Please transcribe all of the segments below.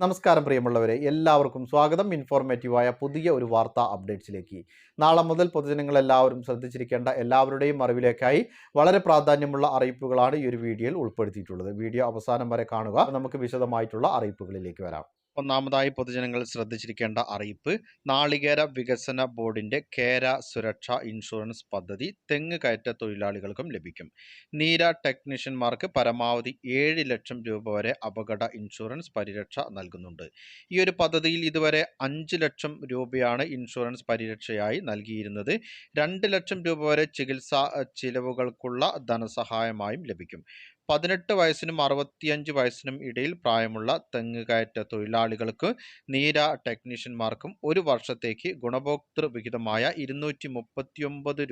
നമസ്കാരം പ്രിയമുള്ളവരെ എല്ലാവർക്കും സ്വാഗതം. ഇൻഫോർമേറ്റീവായ പുതിയ ഒരു വാർത്താ അപ്ഡേറ്റ്സിലേക്ക്. നാളെ മുതൽ പൊതുജനങ്ങളെല്ലാവരും ശ്രദ്ധിച്ചിരിക്കേണ്ട എല്ലാവരുടെയും അറിവിലേക്കായി വളരെ പ്രാധാന്യമുള്ള അറിയിപ്പുകളാണ് ഈ ഒരു വീഡിയോയിൽ ഉൾപ്പെടുത്തിയിട്ടുള്ളത്. വീഡിയോ അവസാനം വരെ കാണുക. നമുക്ക് വിശദമായിട്ടുള്ള അറിയിപ്പുകളിലേക്ക് വരാം. ഒന്നാമതായി പൊതുജനങ്ങൾ ശ്രദ്ധിച്ചിരിക്കേണ്ട അറിയിപ്പ്. നാളികേര വികസന ബോർഡിന്റെ കേര സുരക്ഷ ഇൻഷുറൻസ് പദ്ധതി തെങ്ങ് കയറ്റ തൊഴിലാളികൾക്കും ലഭിക്കും. നീര ടെക്നീഷ്യന്മാർക്ക് പരമാവധി ഏഴ് ലക്ഷം രൂപ വരെ അപകട ഇൻഷുറൻസ് പരിരക്ഷ നൽകുന്നുണ്ട്. ഈ ഒരു പദ്ധതിയിൽ ഇതുവരെ അഞ്ച് ലക്ഷം രൂപയാണ് ഇൻഷുറൻസ് പരിരക്ഷയായി നൽകിയിരുന്നത്. രണ്ട് ലക്ഷം രൂപ വരെ ചികിത്സാ ചിലവുകൾക്കുള്ള ധനസഹായമായും ലഭിക്കും. പതിനെട്ട് വയസ്സിനും അറുപത്തിയഞ്ച് വയസ്സിനും ഇടയിൽ പ്രായമുള്ള തെങ്ങ് കയറ്റ തൊഴിലാളികൾക്ക് നീര ടെക്നീഷ്യന്മാർക്കും ഒരു വർഷത്തേക്ക് ഗുണഭോക്തൃ വിഹിതമായ ഇരുന്നൂറ്റി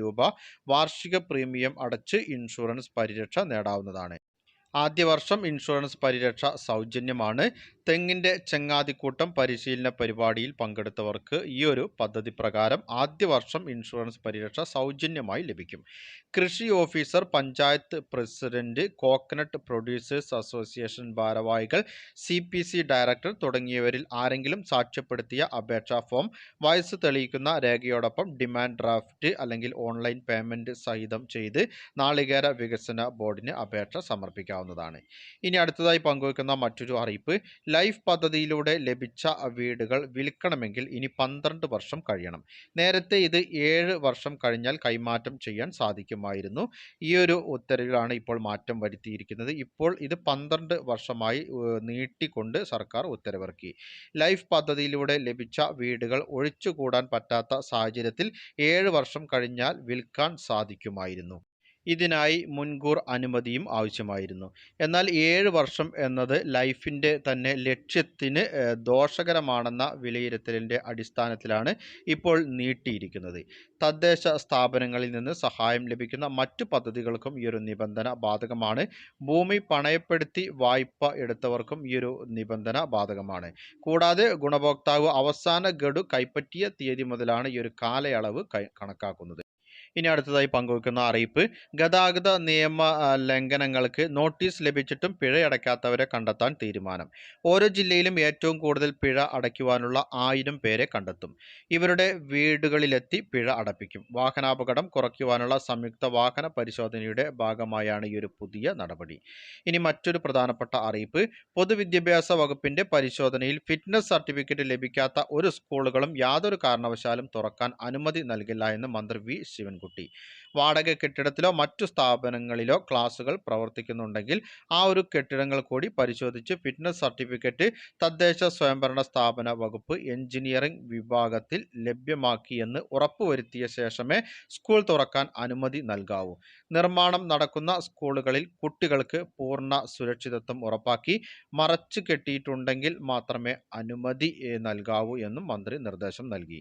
രൂപ വാർഷിക പ്രീമിയം അടച്ച് ഇൻഷുറൻസ് പരിരക്ഷ നേടാവുന്നതാണ്. ആദ്യ വർഷം ഇൻഷുറൻസ് പരിരക്ഷ സൗജന്യമാണ്. തെങ്ങിന്റെ ചെങ്ങാതിക്കൂട്ടം പരിശീലന പരിപാടിയിൽ പങ്കെടുത്തവർക്ക് ഈ ഒരു പദ്ധതി പ്രകാരം ആദ്യ വർഷം ഇൻഷുറൻസ് പരിരക്ഷ സൗജന്യമായി ലഭിക്കും. കൃഷി officer panchayat president coconut producers association ഭാരവാഹികൾ സി ഡയറക്ടർ തുടങ്ങിയവരിൽ ആരെങ്കിലും സാക്ഷ്യപ്പെടുത്തിയ അപേക്ഷാ ഫോം വയസ്സ് തെളിയിക്കുന്ന രേഖയോടൊപ്പം ഡിമാൻഡ് ഡ്രാഫ്റ്റ് അല്ലെങ്കിൽ ഓൺലൈൻ പേയ്മെന്റ് സഹിതം ചെയ്ത് നാളികേര വികസന ബോർഡിന് അപേക്ഷ സമർപ്പിക്കാവുന്നതാണ്. ഇനി അടുത്തതായി പങ്കുവയ്ക്കുന്ന മറ്റൊരു അറിയിപ്പ് ലൈഫ് പദ്ധതിയിലൂടെ ലഭിച്ച വീടുകൾ വിൽക്കണമെങ്കിൽ ഇനി പന്ത്രണ്ട് വർഷം കഴിയണം. നേരത്തെ ഇത് ഏഴ് വർഷം കഴിഞ്ഞാൽ കൈമാറ്റം ചെയ്യാൻ സാധിക്കുമായിരുന്നു. ഈ ഒരു ഉത്തരവിലാണ് ഇപ്പോൾ മാറ്റം വരുത്തിയിരിക്കുന്നത്. ഇപ്പോൾ ഇത് പന്ത്രണ്ട് വർഷമായി നീട്ടിക്കൊണ്ട് സർക്കാർ ഉത്തരവിറക്കി. ലൈഫ് പദ്ധതിയിലൂടെ ലഭിച്ച വീടുകൾ ഒഴിച്ചുകൂടാൻ പറ്റാത്ത സാഹചര്യത്തിൽ ഏഴ് വർഷം കഴിഞ്ഞാൽ വിൽക്കാൻ സാധിക്കുമായിരുന്നു. ഇതിനായി മുൻകൂർ അനുമതിയും ആവശ്യമായിരുന്നു. എന്നാൽ ഏഴ് വർഷം എന്നത് ലൈഫിന്റെ തന്നെ ലക്ഷ്യത്തിന് ദോഷകരമാണെന്ന വിലയിരുത്തലിന്റെ അടിസ്ഥാനത്തിലാണ് ഇപ്പോൾ നീട്ടിയിരിക്കുന്നത്. തദ്ദേശ സ്ഥാപനങ്ങളിൽ നിന്ന് സഹായം ലഭിക്കുന്ന മറ്റു പദ്ധതികൾക്കും ഈ ഒരു നിബന്ധന ബാധകമാണ്. ഭൂമി പണയപ്പെടുത്തി വായ്പ എടുത്തവർക്കും ഈ ഒരു നിബന്ധന ബാധകമാണ്. കൂടാതെ ഗുണഭോക്താവ് അവസാന ഗഡു കൈപ്പറ്റിയ തീയതി മുതലാണ് ഈ ഒരു കാലയളവ് കണക്കാക്കുന്നത്. ഇനി അടുത്തതായി പങ്കുവയ്ക്കുന്ന അറിയിപ്പ്. ഗതാഗത നിയമ ലംഘനങ്ങൾക്ക് നോട്ടീസ് ലഭിച്ചിട്ടും പിഴ അടയ്ക്കാത്തവരെ കണ്ടെത്താൻ തീരുമാനം. ഓരോ ജില്ലയിലും ഏറ്റവും കൂടുതൽ പിഴ അടയ്ക്കുവാനുള്ള ആയിരം പേരെ കണ്ടെത്തും. ഇവരുടെ വീടുകളിലെത്തി പിഴ അടപ്പിക്കും. വാഹനാപകടം കുറയ്ക്കുവാനുള്ള സംയുക്ത വാഹന പരിശോധനയുടെ ഭാഗമായാണ് ഈ ഒരു പുതിയ നടപടി. ഇനി മറ്റൊരു പ്രധാനപ്പെട്ട അറിയിപ്പ്. പൊതുവിദ്യാഭ്യാസ വകുപ്പിന്റെ പരിശോധനയിൽ ഫിറ്റ്നസ് സർട്ടിഫിക്കറ്റ് ലഭിക്കാത്ത ഒരു സ്കൂളുകളും യാതൊരു കാരണവശാലും തുറക്കാൻ അനുമതി നൽകില്ല എന്ന് മന്ത്രി വി. ശിവൻകുട്ടി വാടക കെട്ടിടത്തിലോ മറ്റു സ്ഥാപനങ്ങളിലോ ക്ലാസുകൾ പ്രവർത്തിക്കുന്നുണ്ടെങ്കിൽ ആ ഒരു കെട്ടിടങ്ങൾ കൂടി പരിശോധിച്ച് ഫിറ്റ്നസ് സർട്ടിഫിക്കറ്റ് തദ്ദേശ സ്വയംഭരണ സ്ഥാപന വകുപ്പ് എഞ്ചിനീയറിംഗ് വിഭാഗത്തിൽ ലഭ്യമാക്കിയെന്ന് ഉറപ്പുവരുത്തിയ ശേഷമേ സ്കൂൾ തുറക്കാൻ അനുമതി നൽകാവൂ. നിർമ്മാണം നടക്കുന്ന സ്കൂളുകളിൽ കുട്ടികൾക്ക് പൂർണ സുരക്ഷിതത്വം ഉറപ്പാക്കി മറച്ചു കെട്ടിയിട്ടുണ്ടെങ്കിൽ മാത്രമേ അനുമതി നൽകാവൂ എന്നും മന്ത്രി നിർദ്ദേശം നൽകി.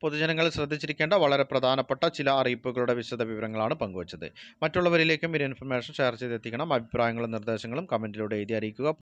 പൊതുജനങ്ങൾ ശ്രദ്ധിച്ചിരിക്കേണ്ട വളരെ പ്രധാനപ്പെട്ട ചില അറിയിപ്പുകളുടെ വിശദ വിവരങ്ങളാണ് പങ്കുവച്ചത്. മറ്റുള്ളവരിലേക്കും ഇൻഫർമേഷൻ ഷെയർ ചെയ്തെത്തിക്കണം. അഭിപ്രായങ്ങളും നിർദ്ദേശങ്ങളും കമന്റിലൂടെ എഴുതി അറിയിക്കുക.